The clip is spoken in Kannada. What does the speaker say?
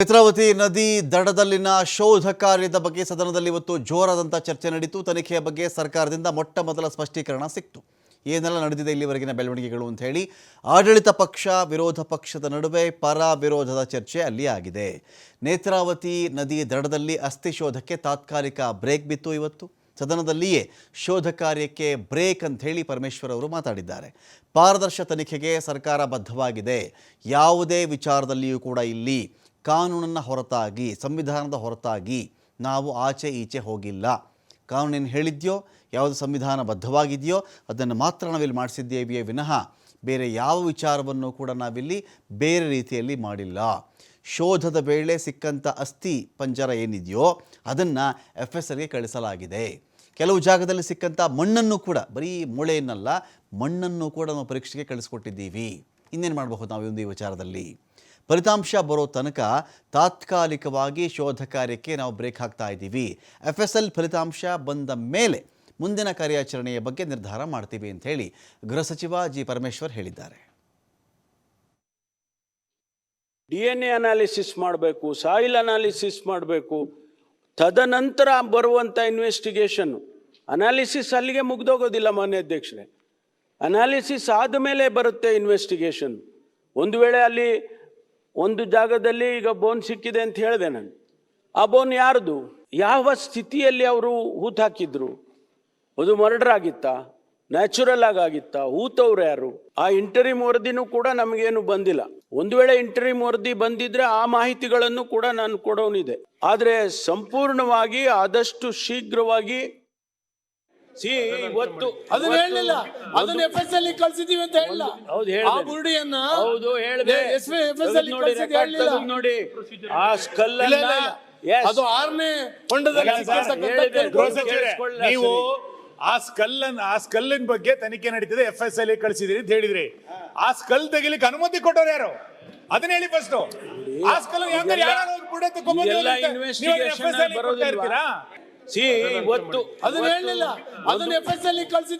ನೇತ್ರಾವತಿ ನದಿ ದಡದಲ್ಲಿನ ಶೋಧ ಕಾರ್ಯದ ಬಗ್ಗೆ ಸದನದಲ್ಲಿ ಇವತ್ತು ಜೋರಾದಂಥ ಚರ್ಚೆ ನಡೀತು. ತನಿಖೆಯ ಬಗ್ಗೆ ಸರ್ಕಾರದಿಂದ ಮೊಟ್ಟ ಮೊದಲ ಸ್ಪಷ್ಟೀಕರಣ ಸಿಕ್ತು. ಏನೆಲ್ಲ ನಡೆದಿದೆ ಇಲ್ಲಿವರೆಗಿನ ಬೆಳವಣಿಗೆಗಳು ಅಂತ ಹೇಳಿ ಆಡಳಿತ ಪಕ್ಷ, ವಿರೋಧ ಪಕ್ಷದ ನಡುವೆ ಪರ ವಿರೋಧದ ಚರ್ಚೆ ಅಲ್ಲಿ ಆಗಿದೆ. ನೇತ್ರಾವತಿ ನದಿ ದಡದಲ್ಲಿ ಅಸ್ಥಿ ಶೋಧಕ್ಕೆ ತಾತ್ಕಾಲಿಕ ಬ್ರೇಕ್ ಬಿತ್ತು ಇವತ್ತು. ಸದನದಲ್ಲಿಯೇ ಶೋಧ ಕಾರ್ಯಕ್ಕೆ ಬ್ರೇಕ್ ಅಂತ ಹೇಳಿ ಪರಮೇಶ್ವರ್ ಅವರು ಮಾತಾಡಿದ್ದಾರೆ. ಪಾರದರ್ಶ ತನಿಖೆಗೆ ಸರ್ಕಾರ ಬದ್ಧವಾಗಿದೆ. ಯಾವುದೇ ವಿಚಾರದಲ್ಲಿಯೂ ಕೂಡ ಇಲ್ಲಿ ಕಾನೂನನ್ನು ಹೊರತಾಗಿ, ಸಂವಿಧಾನದ ಹೊರತಾಗಿ ನಾವು ಆಚೆ ಈಚೆ ಹೋಗಿಲ್ಲ. ಕಾನೂನೇನು ಹೇಳಿದ್ಯೋ, ಯಾವುದು ಸಂವಿಧಾನ ಬದ್ಧವಾಗಿದೆಯೋ ಅದನ್ನು ಮಾತ್ರ ನಾವಿಲ್ಲಿ ಮಾಡಿಸಿದ್ದೇವೆಯೇ ವಿನಃ ಬೇರೆ ಯಾವ ವಿಚಾರವನ್ನು ಕೂಡ ನಾವಿಲ್ಲಿ ಬೇರೆ ರೀತಿಯಲ್ಲಿ ಮಾಡಿಲ್ಲ. ಶೋಧದ ವೇಳೆ ಸಿಕ್ಕಂಥ ಅಸ್ಥಿ ಪಂಜರ ಏನಿದೆಯೋ, ಅದನ್ನು ಎಫ್ ಎಸ್ ಎಲ್ಗೆ ಕಳಿಸಲಾಗಿದೆ. ಕೆಲವು ಜಾಗದಲ್ಲಿ ಸಿಕ್ಕಂಥ ಮಣ್ಣನ್ನು ಕೂಡ, ಬರೀ ಮೂಳೆಯನ್ನಲ್ಲ, ಮಣ್ಣನ್ನು ಕೂಡ ನಾವು ಪರೀಕ್ಷೆಗೆ ಕಳಿಸ್ಕೊಟ್ಟಿದ್ದೀವಿ. ಇನ್ನೇನು ಮಾಡಬಹುದು ನಾವು ಒಂದು ಈ ವಿಚಾರದಲ್ಲಿ? ಫಲಿತಾಂಶ ಬರೋ ತನಕ ತಾತ್ಕಾಲಿಕವಾಗಿ ಶೋಧ ಕಾರ್ಯಕ್ಕೆ ನಾವು ಬ್ರೇಕ್ ಹಾಕ್ತಾ ಇದ್ದೀವಿ. ಎಫ್ ಎಸ್ ಎಲ್ ಫಲಿತಾಂಶ ಬಂದ ಮೇಲೆ ಮುಂದಿನ ಕಾರ್ಯಾಚರಣೆಯ ಬಗ್ಗೆ ನಿರ್ಧಾರ ಮಾಡ್ತೀವಿ ಅಂತ ಹೇಳಿ ಗೃಹ ಸಚಿವ ಜಿ ಪರಮೇಶ್ವರ್ ಹೇಳಿದ್ದಾರೆ. ಡಿ ಎನ್ ಎ ಅನಾಲಿಸಿಸ್ ಮಾಡಬೇಕು, ಸಾಯಿಲ್ ಅನಾಲಿಸಿಸ್ ಮಾಡಬೇಕು, ತದನಂತರ ಬರುವಂಥ ಇನ್ವೆಸ್ಟಿಗೇಷನ್ ಅನಾಲಿಸಿಸ್ ಅಲ್ಲಿಗೆ ಮುಗ್ದೋಗೋದಿಲ್ಲ ಮಾನ್ಯ ಅಧ್ಯಕ್ಷರೇ. ಅನಾಲಿಸಿಸ್ ಆದಮೇಲೆ ಬರುತ್ತೆ ಇನ್ವೆಸ್ಟಿಗೇಷನ್ ಒಂದು ವೇಳೆ ಅಲ್ಲಿ ಒಂದು ಜಾಗದಲ್ಲಿ ಈಗ ಬೋನ್ ಸಿಕ್ಕಿದೆ ಅಂತ ಹೇಳಿದೆ ನಾನು. ಆ ಬೋನ್ ಯಾರ್ದು? ಯಾವ ಸ್ಥಿತಿಯಲ್ಲಿ ಅವರು ಹೂತು ಹಾಕಿದ್ರು? ಅದು ಮರ್ಡರ್ ಆಗಿತ್ತಾ ನ್ಯಾಚುರಲ್ ಆಗಿ ಆಗಿತ್ತಾ? ಹೂತವ್ರು ಯಾರು? ಆ ಇಂಟರಿಮ್ ವರದಿನೂ ಕೂಡ ನಮಗೇನು ಬಂದಿಲ್ಲ. ಒಂದು ವೇಳೆ ಇಂಟರಿಮ್ ವರದಿ ಬಂದಿದ್ರೆ ಆ ಮಾಹಿತಿಗಳನ್ನು ಕೂಡ ನಾನು ಕೊಡೋನಿದೆ. ಆದರೆ ಸಂಪೂರ್ಣವಾಗಿ ಆದಷ್ಟು ಶೀಘ್ರವಾಗಿ ಸಿ ಇವತ್ತು ಅದನ್ನ ಹೇಳಲಿಲ್ಲ. ಅದನ್ನ ಎಫ್ ಎಸ್ ಅಲ್ಲಿ ಕಳ್ಸಿದೀವಿ ಅಂತ ಹೇಳಿಲ್ಲ ಹೌದು ಆ ಹೇಳಿದೆ ಬುರುಡಿಯನ್ನ ಹೌದು ಹೇಳಿದೆ ಎಸ್ ಎಫ್ ಎಸ್ ಅಲ್ಲಿ ನೋಡಿ ಕಳ್ಸಿದ್ದು record ಹೇಳಿಲ್ಲ ತೆಗೆದು ನೋಡಿ. ಆ ಸ್ಕಲ್ ಇಲ್ಲ, ಇಲ್ಲ, ಇಲ್ಲ. ಅದು ಆರನೇ ಹೊಂಡದಲ್ಲಿ ಸಿಕ್ಕಿರ್ತಕ್ಕಂಥ ಹೇಳಿದೆ. ಕೇಸ್. ಗೃಹ ಸಚಿವರೇ, ಕೇಳಿಸ್ಕೊಳ್ಳ ನೀವು ಆ ಸ್ಕಲ್ ಆ ಸ್ಕಲ್ಲಿನ ಬಗ್ಗೆ ತನಿಖೆ ನಡೀತಿದೆ ಎಫ್ ಎಸ್ ಎಲ್ ಕಳಿಸಿದಿರಿ ಅಂತ ಹೇಳಿದ್ರಿ. ಆ ಸ್ಕಲ್ ತೆಗಿಲಿಕ್ಕೆ ಅನುಮತಿ ಕೊಟ್ಟವ್ರು ಯಾರು? ಅದನ್ನ ಹೇಳಿ ಫಸ್ಟ್ ಆ ಸ್ಕಲ್ ಯಾರು ಇದೆಲ್ಲ investigation ಅಲ್ಲಿ ಬರೋದಿಲ್ವಾ? ಸಿ ಇವತ್ತು ಅದನ್ನ ಹೇಳಲಿಲ್ಲ ಅದನ್ನ ಎಫ್ ಎಸ್ ಅಲ್ಲಿ ಕಳ್ಸಿದೀವಿ.